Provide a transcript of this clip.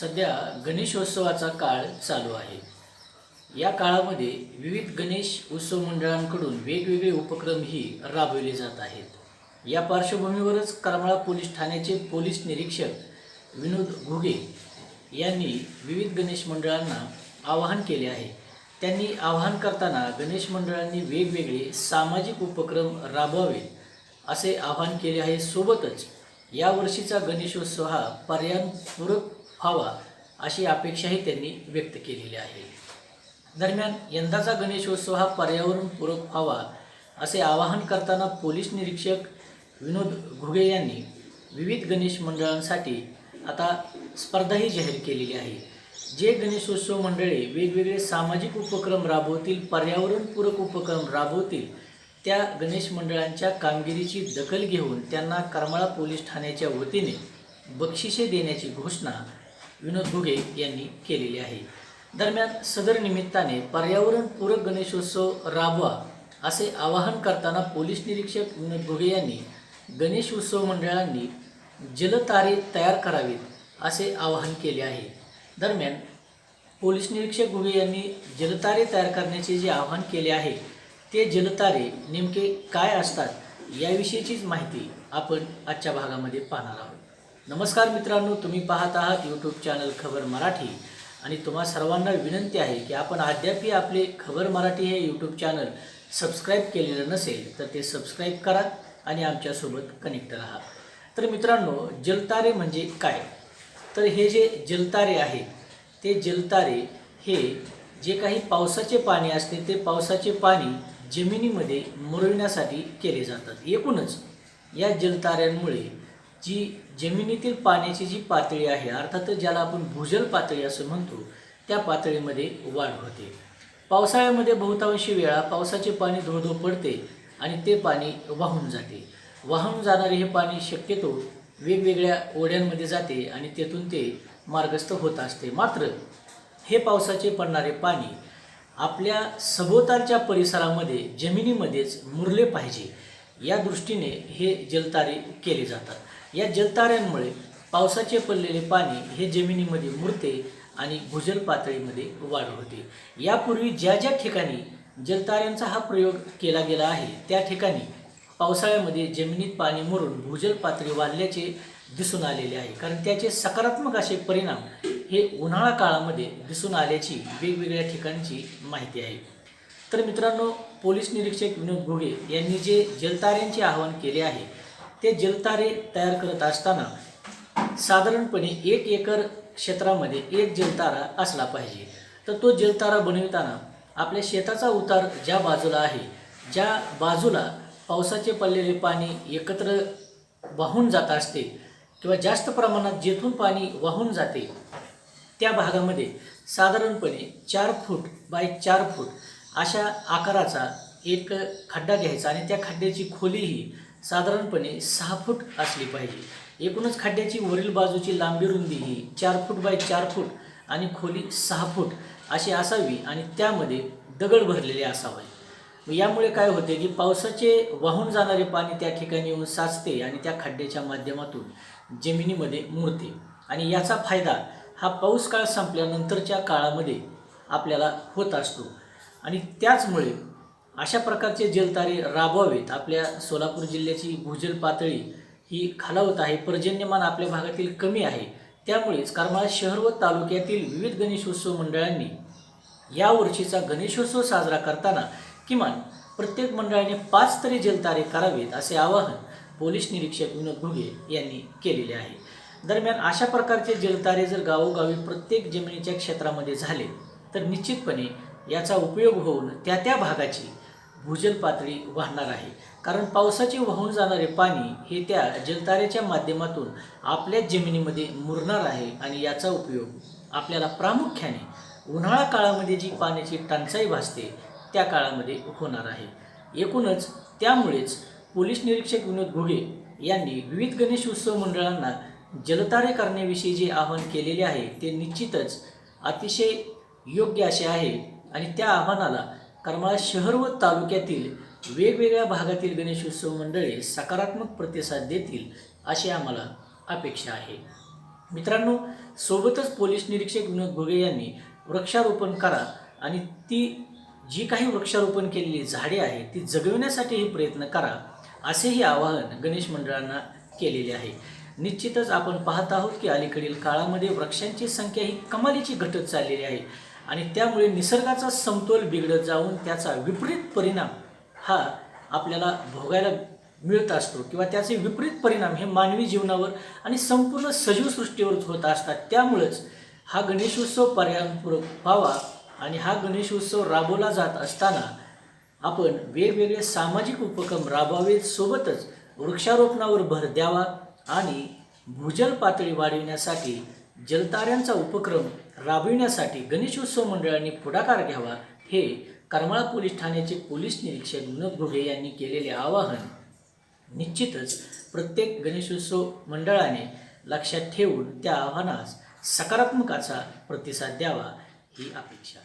सध्या गणेशोत्सवाचा काळ चालू आहे. या काळामध्ये विविध गणेश उत्सव मंडळांकडून वेगवेगळे उपक्रमही राबविले जात आहेत. या पार्श्वभूमीवरच करमाळा पोलीस ठाण्याचे पोलीस निरीक्षक विनोद घुगे यांनी विविध गणेश मंडळांना आवाहन केले आहे. त्यांनी आवाहन करताना गणेश मंडळांनी वेगवेगळे सामाजिक उपक्रम राबवावेत असे आवाहन केले आहे. सोबतच यावर्षीचा गणेशोत्सव हा पर्यावरणपूरक व्हावा अशी अपेक्षाही त्यांनी व्यक्त केलेली आहे. दरम्यान यंदाचा गणेशोत्सव हा पर्यावरणपूरक व्हावा असे आवाहन करताना पोलीस निरीक्षक विनोद घुगे यांनी विविध गणेश मंडळांसाठी आता स्पर्धाही जाहीर केलेली आहे. जे गणेशोत्सव मंडळे वेगवेगळे सामाजिक उपक्रम राबवतील पर्यावरणपूरक उपक्रम राबवतील त्या गणेश मंडळांच्या कामगिरीची दखल घेऊन त्यांना करमाळा पोलीस ठाण्याच्या वतीने बक्षिसे देण्याची घोषणा विनोद घुगे यांनी केलेली आहे. दरम्यान सदर निमित्ताने पर्यावरणपूरक गणेशोत्सव राबवा असे आवाहन करताना पोलीस निरीक्षक विनोद घुगे यांनी गणेश उत्सव मंडळांनी जलतारे तयार करावेत असे आवाहन केले आहे. दरम्यान पोलीस निरीक्षक घुगे यांनी जलतारे तयार करण्याचे जे आवाहन केले आहे ते जलतारे नेमके काय असतात याविषयीचीच माहिती आपण आजच्या भागामध्ये पाहणार आहोत. नमस्कार मित्रांनो तुम्ही पाहत आहात यूट्यूब चॅनल खबर मराठी. आणि तुम्हा सर्वांना विनंती आहे की आपण अद्यापही आपले खबर मराठी हे यूट्यूब चॅनल सबस्क्राईब केलेलं नसेल तर ते सबस्क्राईब करा आणि आमच्यासोबत कनेक्ट राहा. तर मित्रांनो जलतारे म्हणजे काय? तर हे जे जलतारे आहेत ते जलतारे हे जे काही पावसाचे पाणी असते ते पावसाचे पाणी जमिनीमध्ये मुरविण्यासाठी केले जातात. एकूणच या जलताऱ्यांमुळे जी जमिनीतील पाण्याची जी पातळी आहे अर्थातच ज्याला आपण भूजल पातळी असं म्हणतो त्या पातळीमध्ये वाढ होते. पावसाळ्यामध्ये बहुतांशी वेळा पावसाचे पाणी धोधो पडते आणि ते पाणी वाहून जाते. वाहून जाणारे हे पाणी शक्यतो वेगवेगळ्या ओढ्यांमध्ये जाते आणि तेथून ते मार्गस्थ होत असते. मात्र हे पावसाचे पडणारे पाणी आपल्या सभोवतालच्या परिसरामध्ये जमिनीमध्येच मुरले पाहिजे. या दृष्टीने हे जलतारे केले जातात. या जलताऱ्यांमुळे पावसाचे पडलेले पाणी हे जमिनीमध्ये मुरते आणि भूजल पातळीमध्ये वाढ होते. यापूर्वी ज्या ज्या ठिकाणी जलताऱ्यांचा हा प्रयोग केला गेला आहे त्या ठिकाणी पावसाळ्यामध्ये जमिनीत पाणी मुरून भूजल पातळी वाढल्याचे दिसून आलेले आहे. कारण त्याचे सकारात्मक असे परिणाम हे उन्हाळा काळामध्ये दिसून आल्याची वेगवेगळ्या ठिकाणची माहिती आहे. तर मित्रांनो पोलीस निरीक्षक विनोद घोगे यांनी जे जलताऱ्यांचे आवाहन केले आहे ते जलतारे तयार करत असताना साधारणपणे एक एकर क्षेत्रामध्ये एक जलतारा असला पाहिजे. तर तो जलतारा बनविताना आपल्या शेताचा उतार ज्या बाजूला आहे ज्या बाजूला पावसाचे पडलेले पाणी एकत्र वाहून जात असते किंवा जास्त प्रमाणात जेथून पाणी वाहून जाते त्या भागामध्ये साधारणपणे चार फूट बाय चार फूट अशा आकाराचा एक खड्डा घ्यायचा आणि त्या खड्ड्याची खोलीही साधारणपणे सहा फूट असली पाहिजे. एकूणच खड्ड्याची वरील बाजूची लांबी रुंदी ही चार फूट बाय चार फूट आणि खोली सहा फूट अशी असावी आणि त्यामध्ये दगड भरलेले असावे. यामुळे काय होते की पावसाचे वाहून जाणारे पाणी त्या ठिकाणी येऊन साचते आणि त्या खड्ड्याच्या माध्यमातून जमिनीमध्ये मुरते. आणि याचा फायदा हा पाऊस काळ संपल्यानंतरच्या काळामध्ये आपल्याला होत असतो. आणि त्याचमुळे अशा प्रकारचे जलतारे राबवावेत. आपल्या सोलापूर जिल्ह्याची भूजल पातळी ही खालावत आहे. पर्जन्यमान आपल्या भागातील कमी आहे. त्यामुळेच करमाळा शहर व तालुक्यातील विविध गणेशोत्सव मंडळांनी यावर्षीचा गणेशोत्सव साजरा करताना किमान प्रत्येक मंडळाने पाच तरी जलतारे करावेत असे आवाहन पोलीस निरीक्षक विनोद घुगे यांनी केलेले आहे. दरम्यान अशा प्रकारचे जलतारे जर गावोगावी प्रत्येक जमिनीच्या क्षेत्रामध्ये झाले तर निश्चितपणे याचा उपयोग होऊन त्या त्या भागाची भूजल पातळी वाहणार आहे. कारण पावसाचे वाहून जाणारे पाणी हे त्या जलतारेच्या माध्यमातून आपल्या जमिनीमध्ये मुरणार आहे आणि याचा उपयोग आपल्याला प्रामुख्याने उन्हाळा काळामध्ये जी पाण्याची टंचाई भासते त्या काळामध्ये होणार आहे. एकूणच त्यामुळेच पोलीस निरीक्षक विनोद घुगे यांनी विविध गणेश उत्सव मंडळांना जलतारे करण्याविषयी जे आव्हान केलेले आहे ते निश्चितच अतिशय योग्य असे आहे आणि त्या आव्हानाला करमाळा शहर व तालुक्यातील वेगवेगळ्या भागातील गणेशोत्सव मंडळे सकारात्मक प्रतिसाद देतील अशी आम्हाला अपेक्षा आहे. मित्रांनो सोबतच पोलीस निरीक्षक विनोद घोगे यांनी वृक्षारोपण करा आणि ती जी काही वृक्षारोपण केलेली झाडे आहेत ती जगविण्यासाठीही प्रयत्न करा असेही आवाहन गणेश मंडळांना केलेले आहे. निश्चितच आपण पाहत आहोत की अलीकडील काळामध्ये वृक्षांची संख्या ही कमालीची घटत चाललेली आहे. आणि त्यामुळे निसर्गाचा समतोल बिघडत जाऊन त्याचा विपरीत परिणाम हा आपल्याला भोगायला मिळत असतो किंवा त्याचे विपरीत परिणाम हे मानवी जीवनावर आणि संपूर्ण सजीव सृष्टीवर होत असतात. त्यामुळंच हा गणेशोत्सव पर्यावरणपूरक व्हावा आणि हा गणेशोत्सव राबवला जात असताना आपण वेगवेगळे सामाजिक उपक्रम राबवावेत सोबतच वृक्षारोपणावर भर द्यावा आणि भूजल पातळी वाढविण्यासाठी जलताऱ्यांचा उपक्रम राबविण्यासाठी गणेशोत्सव मंडळांनी पुढाकार घ्यावा हे करमाळा पोलीस ठाण्याचे पोलीस निरीक्षक विनोद घुगे यांनी केलेले आवाहन. निश्चितच प्रत्येक गणेशोत्सव मंडळाने लक्षात ठेवून त्या आव्हानास सकारात्मकाचा प्रतिसाद द्यावा ही अपेक्षा.